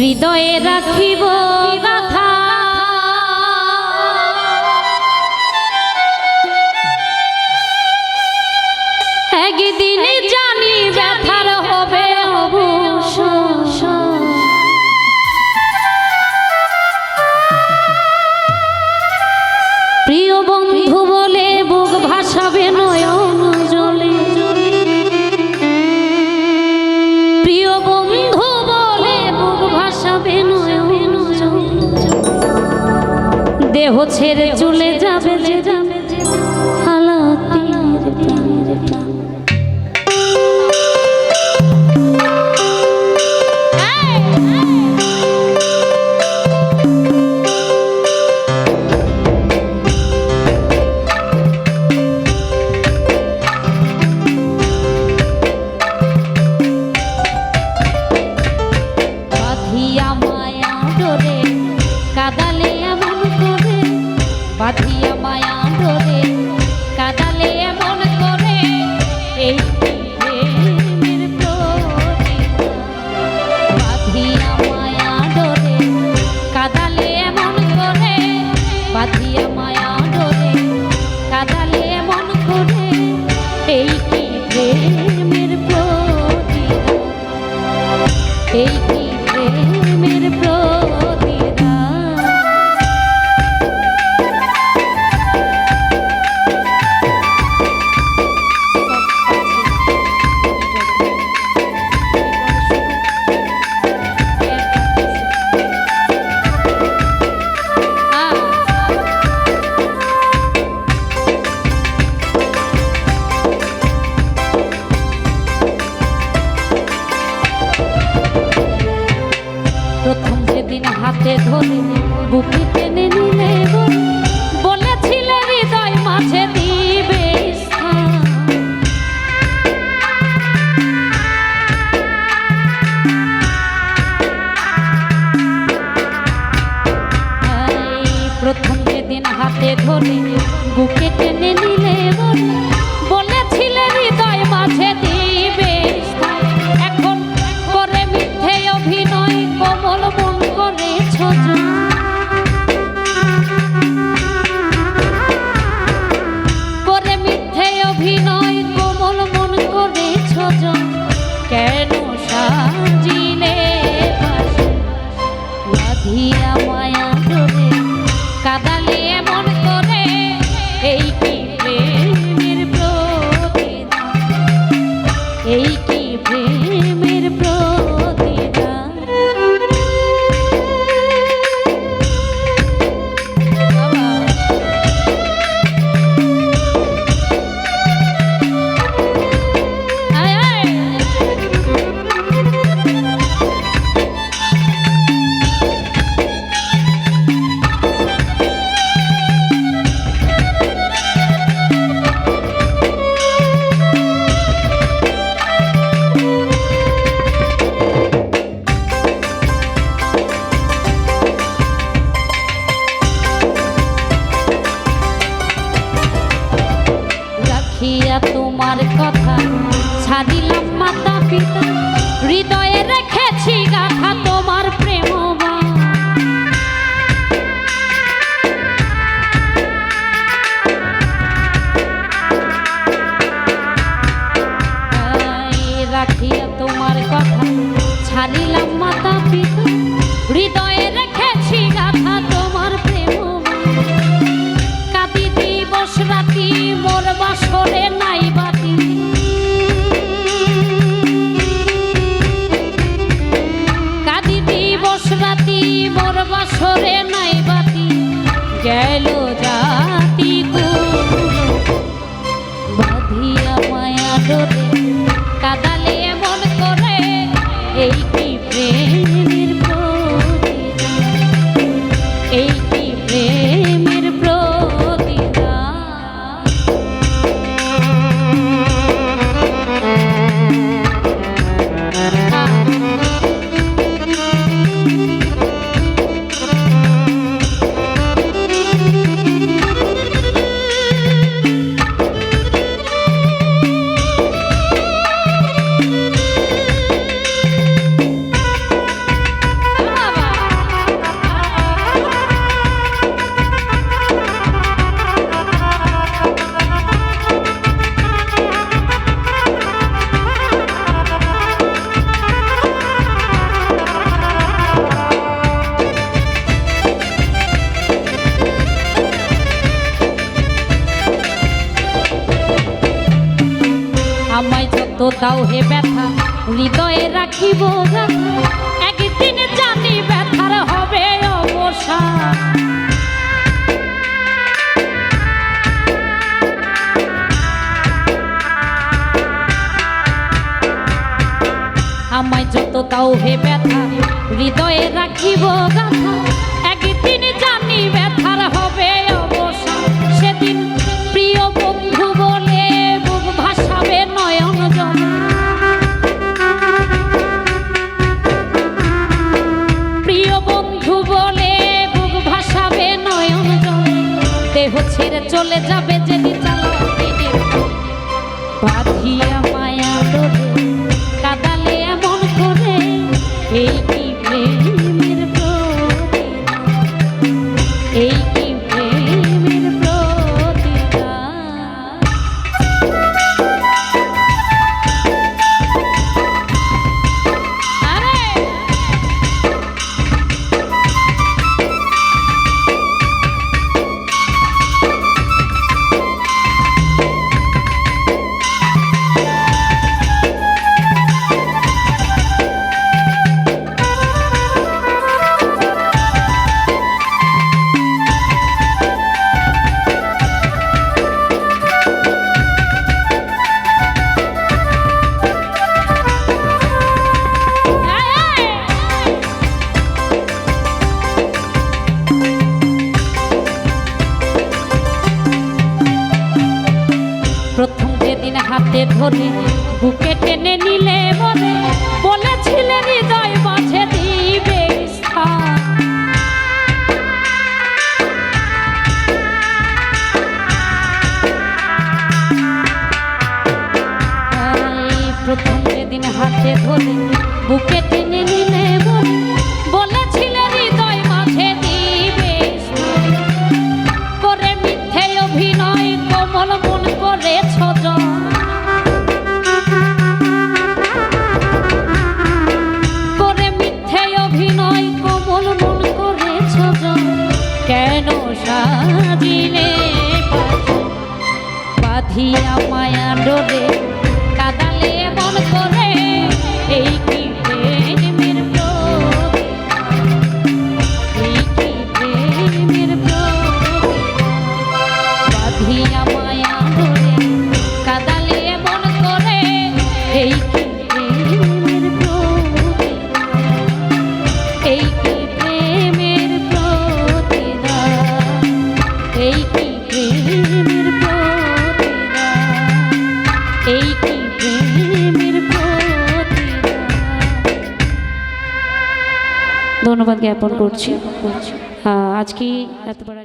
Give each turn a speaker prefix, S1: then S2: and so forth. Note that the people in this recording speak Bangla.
S1: হৃদয়ে রাখিব বাধা দেহ ছেড়ে চলে যাবে হাতে ধরে বুকে টেনে নিলে বলেছিলে হৃদয় মাঝে ঘরে নাই বাতি গেল দাও হে ব্যথা, হৃদয়ে রাখিব একদিন জানি ব্যথার হবে অবসান আমায় যত তাও হে ব্যথা, হৃদয়ে রাখিব গাথা একদিন জানি ব্যথার হবে দেহ ছেড়ে চলে যাবে যেদিন বাঁধিয়া যেদিন হাতে ধরে বুকে টেনে নিলে মনে, বলেছিলে হৃদয় মাঝে দিবে প্রথম সেদিন হাতে ধরে বুকে ধন্যবাদ জ্ঞাপন করছি। আজকে এত বড়